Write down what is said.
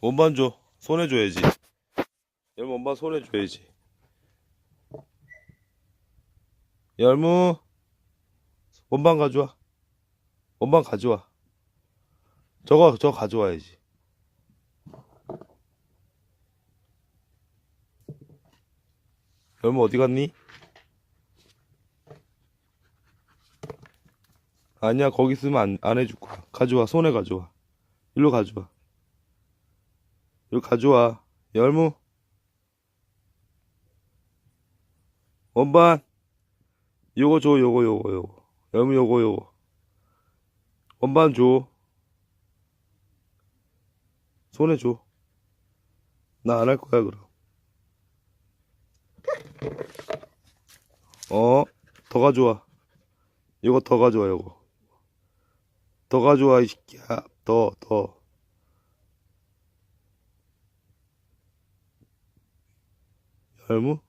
원반 줘. 손에 줘야지. 열무 원반 손에 줘야지. 열무 원반 가져와. 원반 가져와. 저거 저거 가져와야지. 열무 어디 갔니? 아니야 거기 있으면 안, 안 해줄 거야. 가져와 손에 가져와. 일로 가져와. 이거 가져와. 열무. 원반. 요거 줘, 요거, 요거, 요거. 열무 요거, 요거. 원반 줘. 손에 줘. 나 안 할 거야, 그럼. 어, 더 가져와. 이거 더 가져와, 요거. 더 가져와, 이 새끼야. 더, 더. 열무?